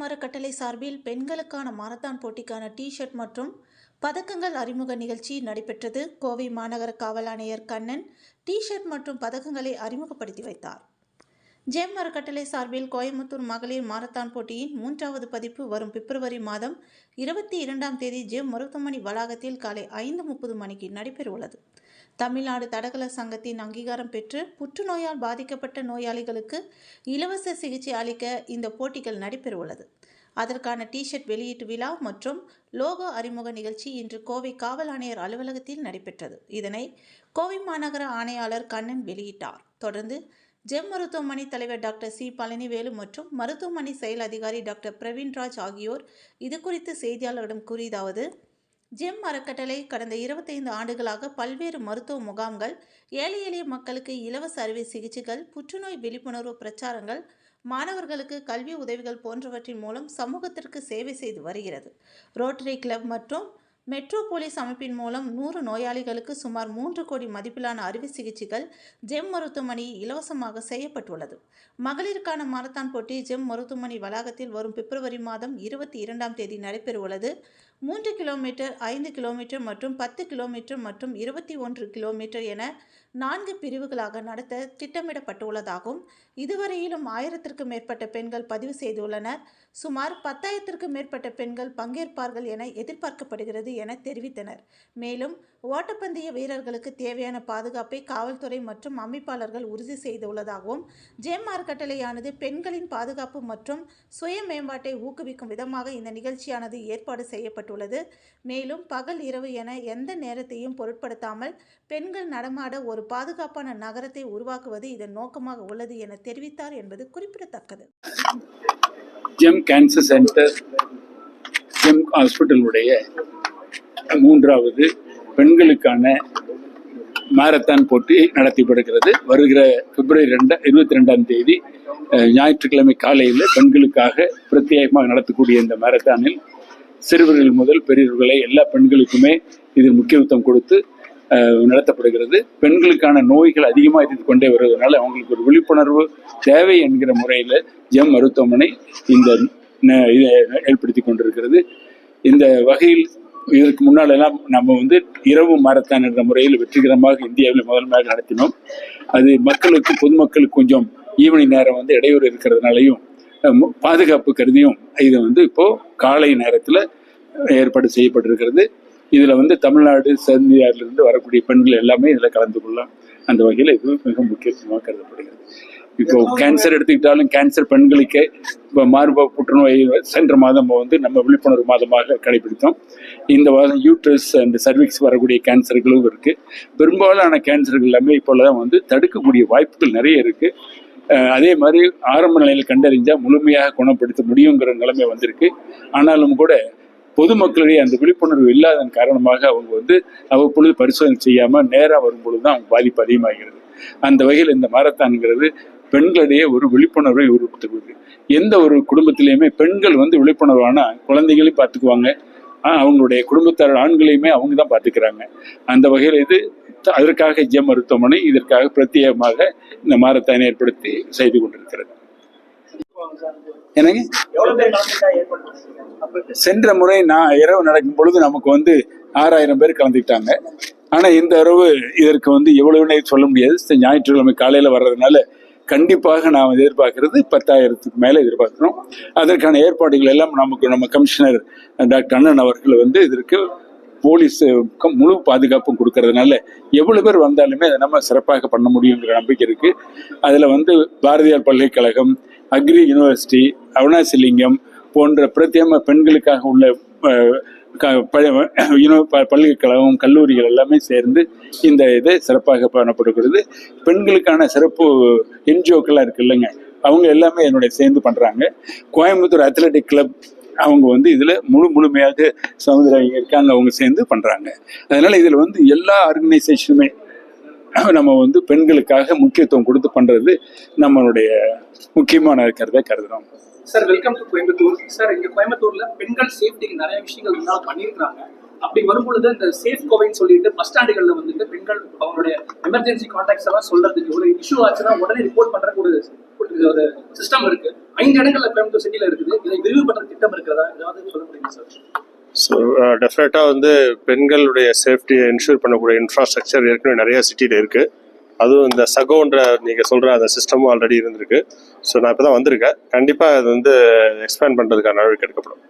GeM சார்பில் பெண்களுக்கான marathon போட்டிக்கான டி ஷர்ட் மற்றும் பதக்கங்கள் அறிமுக நிகழ்ச்சி நடைபெற்றது. கோவை மாநகர காவல் ஆணையர் கண்ணன் டி ஷர்ட் மற்றும் பதக்கங்களை அறிமுகப்படுத்தி வைத்தார். ஜெம் அறக்கட்டளை சார்பில் கோயம்புத்தூர் மகளிர் மாரத்தான் போட்டியின் மூன்றாவது பதிப்பு வரும் பிப்ரவரி மாதம் இருபத்தி இரண்டாம் தேதி ஜெம் மருத்துவமனை வளாகத்தில் காலை ஐந்து முப்பது மணிக்கு நடைபெறவுள்ளது. தமிழ்நாடு தடகள சங்கத்தின் அங்கீகாரம் பெற்று புற்றுநோயால் பாதிக்கப்பட்ட நோயாளிகளுக்கு இலவச சிகிச்சை அளிக்க இந்த போட்டிகள் நடைபெறவுள்ளது. அதற்கான டிஷர்ட் வெளியீட்டு விழா மற்றும் லோகோ அறிமுக நிகழ்ச்சி இன்று கோவை காவல் ஆணையர் அலுவலகத்தில் நடைபெற்றது. இதனை கோவை மாநகர ஆணையாளர் கண்ணன் வெளியிட்டார். தொடர்ந்து ஜெம் மருத்துவமனை தலைவர் டாக்டர் சி பழனிவேலு மற்றும் மருத்துவமனை செயல் அதிகாரி டாக்டர் பிரவீன்ராஜ் ஆகியோர் இது குறித்து செய்தியாளர்களிடம் கூறியதாவது ஜெம் அறக்கட்டளை கடந்த இருபத்தைந்து ஆண்டுகளாக பல்வேறு மருத்துவ முகாம்கள் ஏழை எளிய மக்களுக்கு இலவச அறுவை சிகிச்சைகள் புற்றுநோய் விழிப்புணர்வு பிரச்சாரங்கள் மாணவர்களுக்கு கல்வி உதவிகள் போன்றவற்றின் மூலம் சமூகத்திற்கு சேவை செய்து வருகிறது. ரோட்டரி கிளப் மற்றும் மெட்ரோபோலிஸ் அமைப்பின் மூலம் நூறு நோயாளிகளுக்கு சுமார் மூன்று கோடி மதிப்பிலான அறுவை சிகிச்சைகள் ஜெம் மருத்துவமனை இலவசமாக செய்யப்பட்டுள்ளது. மகளிருக்கான மாரத்தான் போட்டி ஜெம் மருத்துவமனை வளாகத்தில் வரும் பிப்ரவரி மாதம் இருபத்தி இரண்டாம் தேதி நடைபெறவுள்ளது. மூன்று கிலோமீட்டர் ஐந்து கிலோமீட்டர் மற்றும் பத்து கிலோமீட்டர் மற்றும் இருபத்தி ஒன்று கிலோமீட்டர் என நான்கு பிரிவுகளாக நடத்த திட்டமிடப்பட்டுள்ளதாகவும் இதுவரையிலும் ஆயிரத்திற்கும் மேற்பட்ட பெண்கள் பதிவு செய்துள்ளனர். சுமார் பத்தாயிரத்திற்கும் மேற்பட்ட பெண்கள் பங்கேற்பார்கள் என எதிர்பார்க்கப்படுகிறது என தெரிவித்தனர். மேலும் ஓட்டப்பந்தய வீரர்களுக்கு தேவையான பாதுகாப்பை காவல்துறை மற்றும் அமைப்பாளர்கள் உறுதி செய்துள்ளதாகவும் ஜேம் அறக்கட்டளையானது பெண்களின் பாதுகாப்பு மற்றும் சுய மேம்பாட்டை ஊக்குவிக்கும் விதமாக இந்த நிகழ்ச்சியானது ஏற்பாடு செய்யப்பட்டுள்ளது. மேலும் பகல் இரவு என எந்த நேரத்தையும் பொருட்படுத்தாமல் பெண்கள் நடமாட ஒரு பாதுகாப்பான நகரத்தை உருவாக்குவது இதன் நோக்கமாக உள்ளது என தெரிவித்தார் என்பது குறிப்பிடத்தக்கது. ஜெம் கேன்சர் சென்டர் ஜெம் ஹாஸ்பிட்டலுடைய மூன்றாவது பெண்களுக்கான மாரத்தான் போட்டி நடத்தப்படுகிறது. வருகிற பிப்ரவரி ரெண்டா இருபத்தி ரெண்டாம் தேதி ஞாயிற்றுக்கிழமை காலையில் பெண்களுக்காக பிரத்யேகமாக நடத்தக்கூடிய இந்த மாரத்தானில் சிறுவர்கள் முதல் பெரியவர்களை எல்லா பெண்களுக்குமே இதில் முக்கியத்துவம் கொடுத்து நடத்தப்படுகிறது. பெண்களுக்கான நோய்கள் அதிகமாக இருந்து கொண்டே வருவதனால அவங்களுக்கு ஒரு விழிப்புணர்வு தேவை என்கிற முறையில் ஜெம் மருத்துவமனை இந்த இதை ஏற்படுத்தி கொண்டிருக்கிறது. இந்த வகையில் இதற்கு முன்னால் எல்லாம் நம்ம வந்து இரவு மாரத்தான் என்ற முறையில் வெற்றிகரமாக இந்தியாவில் முதன்மையாக நடத்தினோம். அது மக்களுக்கு பொதுமக்களுக்கு கொஞ்சம் ஈவினிங் நேரம் வந்து இடையூறு இருக்கிறதுனாலையும் பாதுகாப்பு கருதியும் இது வந்து இப்போ காலை நேரத்தில் ஏற்பாடு செய்யப்பட்டிருக்கிறது. இதுல வந்து தமிழ்நாடு இருந்து வரக்கூடிய பெண்கள் எல்லாமே இதுல கலந்து கொள்ளலாம். அந்த வகையில் இது மிக முக்கியத்துவமாக கருதப்படுகிறது. இப்போ கேன்சர் எடுத்துக்கிட்டாலும் கேன்சர் பெண்களுக்கு இப்போ மார்பக புற்றுநோய் சென்ற மாதம் வந்து நம்ம விழிப்புணர்வு மாதமாக கடைபிடித்தோம். இந்த மாதம் யூட்ரஸ் அண்ட் சர்விக்ஸ் வரக்கூடிய கேன்சர்களும் இருக்குது பெரும்பாலான கேன்சர்கள் எல்லாமே இப்போல்லாம் வந்து தடுக்கக்கூடிய வாய்ப்புகள் நிறைய இருக்குது அதே மாதிரி ஆரம்ப நிலையில் கண்டறிஞ்சால் முழுமையாக குணப்படுத்த முடியுங்கிற நிலைமை வந்திருக்கு. ஆனாலும் கூட பொதுமக்களிடையே அந்த விழிப்புணர்வு இல்லாதன் காரணமாக அவங்க வந்து அவ்வப்பொழுது பரிசோதனை செய்யாமல் நேராக வரும்பொழுது தான் அவங்க பாதிப்பு அதிகமாகிறது. அந்த வகையில் இந்த மாரத்தான்ங்கிறது பெண்களிடையே ஒரு விழிப்புணர்வை உருவாக்குவது எந்த ஒரு குடும்பத்திலையுமே பெண்கள் வந்து விழிப்புணர்வானா குழந்தைகளையும் பார்த்துக்குவாங்க. ஆஹ் அவங்களுடைய குடும்பத்தார் ஆண்களையுமே அவங்க தான் பார்த்துக்கிறாங்க. அந்த வகையில் இது அதற்காக ஜெம் மருத்துவமனை இதற்காக பிரத்யேகமாக இந்த மாரத்தானை ஏற்படுத்தி செய்து கொண்டிருக்கிறது. ஏற்படுத்தும் சென்ற முறை நான் இரவு நடக்கும் பொழுது நமக்கு வந்து ஆறாயிரம் பேர் கலந்துக்கிட்டாங்க. ஆனா இந்த இரவு இதற்கு வந்து எவ்வளவுன்னு சொல்ல முடியாது. ஞாயிற்றுக்கிழமை காலையில வர்றதுனால கண்டிப்பாக நாம் எதிர்பார்க்கிறது பத்தாயிரத்துக்கு மேலே எதிர்பார்க்கிறோம். அதற்கான ஏற்பாடுகள் எல்லாம் நமக்கு நம்ம கமிஷனர் டாக்டர் அண்ணன் அவர்கள் வந்து இதற்கு போலீஸ் முழு பாதுகாப்பும் கொடுக்கறதுனால எவ்வளோ பேர் வந்தாலுமே அதை நம்ம சிறப்பாக பண்ண முடியுங்கிற நம்பிக்கை இருக்கு. அதில் வந்து பாரதியார் பல்கலைக்கழகம் அக்ரி யூனிவர்சிட்டி அவினாசிலிங்கம் போன்ற பிரத்யேக பெண்களுக்காக உள்ள பல்கலைக்கழகம் கல்லூரிகள் எல்லாமே சேர்ந்து இந்த இதை சிறப்பாக பண்ணப்படுகிறது பெண்களுக்கான சிறப்பு என்ஜிஓக்கெல்லாம் இருக்கு இல்லைங்க. அவங்க எல்லாமே என்னுடைய சேர்ந்து பண்ணுறாங்க கோயம்புத்தூர் அத்லெட்டிக் கிளப் அவங்க வந்து இதில் முழு முழுமையாக சமுதாயம் இருக்காங்க. அவங்க சேர்ந்து பண்ணுறாங்க அதனால் இதில் வந்து எல்லா ஆர்கனைசேஷனுமே நம்ம வந்து பெண்களுக்காக முக்கியத்துவம் கொடுத்து பண்ணுறது நம்மளுடைய முக்கியமான இருக்கிறத கருதுகிறோம் sir welcome to Coimbatore sir இங்க கோயம்புத்தூர்ல பெண்கள் சேஃப்டிக்கு நிறைய விஷயங்கள் முன்னால பண்ணியிருக்காங்க அப்படி வரும்பொழுது இந்த சேஃப் கோவைன்னு சொல்லிட்டு பஸ் ஸ்டாண்டுகள்ல வந்துட்டு பெண்கள் அவங்களுடைய எமர்ஜென்சி கான்டாக்ட்ஸ் எல்லாம் சொல்றதுக்கு ஒரு இஷ்யூ ஆச்சுன்னா உடனே ரிப்போர்ட் பண்றதுக்கு ஒரு ஒரு- சிஸ்டம் இருக்கு. ஐந்து இடங்கள்ல கோயம்புத்தூர் சிட்டில இருக்குது. இதை விரிவுபடுற திட்டம் இருக்கிறதா? ஏதாவது சொல்ல முடியுமா சார் ஸோ டெஃபினட்டாக வந்து பெண்களுடைய சேஃப்டியை என்ஷூர் பண்ணக்கூடிய இன்ஃப்ராஸ்ட்ரக்சர் ஏற்கனவே நிறைய சிட்டியில் இருக்குது அதுவும் இந்த சகோன்ற நீங்கள் சொல்கிற அந்த சிஸ்டமும் ஆல்ரெடி இருந்திருக்கு. ஸோ நான் இப்போ தான் வந்திருக்கேன். கண்டிப்பாக அது வந்து எக்ஸ்பேண்ட் பண்ணுறதுக்கான நடவடிக்கை எடுக்கப்படும்.